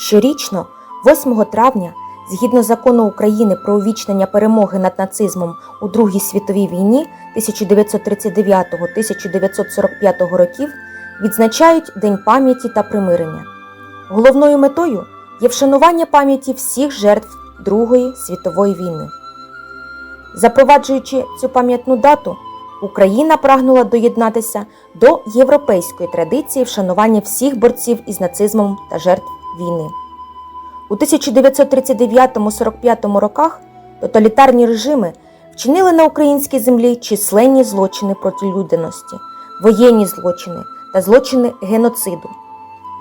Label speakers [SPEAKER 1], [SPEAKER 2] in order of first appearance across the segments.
[SPEAKER 1] Щорічно, 8 травня, згідно закону України про увічнення перемоги над нацизмом у Другій світовій війні 1939-1945 років, відзначають День пам'яті та примирення. Головною метою є вшанування пам'яті всіх жертв Другої світової війни. Запроваджуючи цю пам'ятну дату, Україна прагнула доєднатися до європейської традиції вшанування всіх борців із нацизмом та жертв війни. У 1939-45 роках тоталітарні режими вчинили на українській землі численні злочини проти людяності, воєнні злочини та злочини геноциду,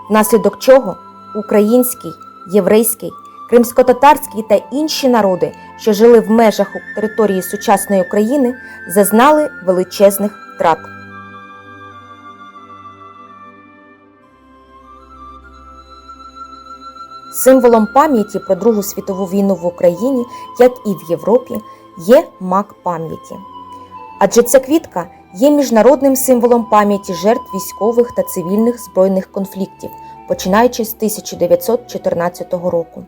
[SPEAKER 1] внаслідок чого український, єврейський, кримськотатарський та інші народи, що жили в межах території сучасної України, зазнали величезних втрат. Символом пам'яті про Другу світову війну в Україні, як і в Європі, є мак пам'яті. Адже ця квітка є міжнародним символом пам'яті жертв військових та цивільних збройних конфліктів, починаючи з 1914 року.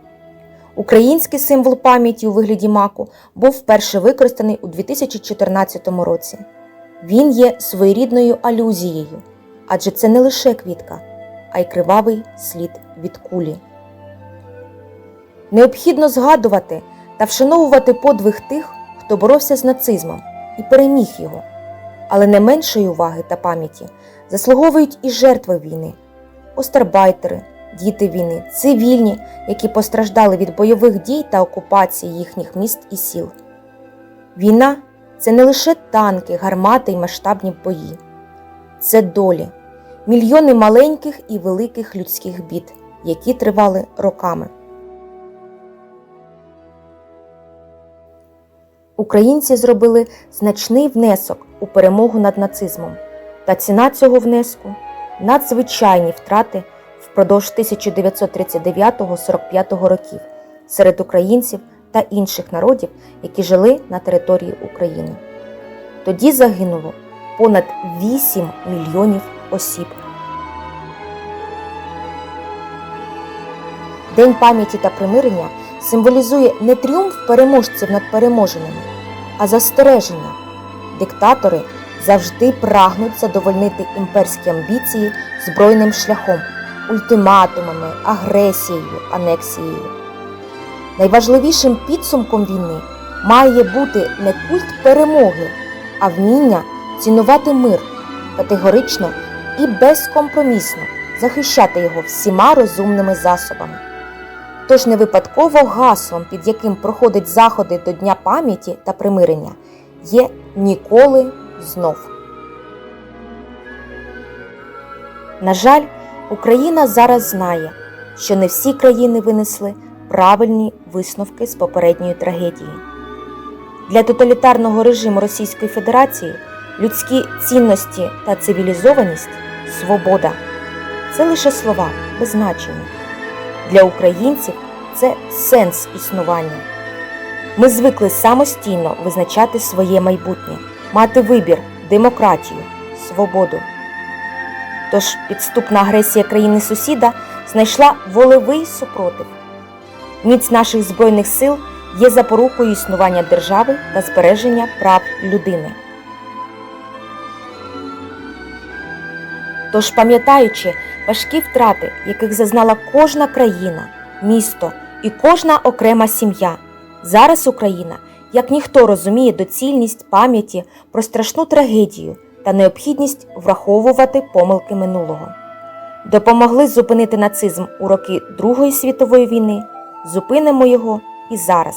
[SPEAKER 1] Український символ пам'яті у вигляді маку був вперше використаний у 2014 році. Він є своєрідною алюзією, адже це не лише квітка, а й кривавий слід від кулі. Необхідно згадувати та вшановувати подвиг тих, хто боровся з нацизмом і переміг його. Але не меншої уваги та пам'яті заслуговують і жертви війни, остарбайтери, діти війни, цивільні, які постраждали від бойових дій та окупації їхніх міст і сіл. Війна це не лише танки, гармати й масштабні бої, це долі, мільйони маленьких і великих людських бід, які тривали роками. Українці зробили значний внесок у перемогу над нацизмом, та ціна цього внеску надзвичайні втрати впродовж 1939-45 років серед українців та інших народів, які жили на території України. Тоді загинуло понад 8 мільйонів осіб. День пам'яті та примирення символізує не тріумф переможців над переможеними, а застереження. Диктатори завжди прагнуть задовольнити імперські амбіції збройним шляхом, ультиматумами, агресією, анексією. Найважливішим підсумком війни має бути не культ перемоги, а вміння цінувати мир категорично і безкомпромісно захищати його всіма розумними засобами. Тож не випадково гаслом, під яким проходять заходи до Дня пам'яті та примирення, є ніколи знов. На жаль, Україна зараз знає, що не всі країни винесли правильні висновки з попередньої трагедії. Для тоталітарного режиму Російської Федерації людські цінності та цивілізованість свобода це лише слова без значення. Для українців це сенс існування. Ми звикли самостійно визначати своє майбутнє, мати вибір, демократію, свободу. Тож підступна агресія країни сусіда знайшла волевий супротив. Міць наших збройних сил є запорукою існування держави та збереження прав людини. Тож, пам'ятаючи важкі втрати, яких зазнала кожна країна, місто і кожна окрема сім'я, зараз Україна, як ніхто розуміє доцільність пам'яті про страшну трагедію та необхідність враховувати помилки минулого. Допомогли зупинити нацизм у роки Другої світової війни, зупинимо його і зараз.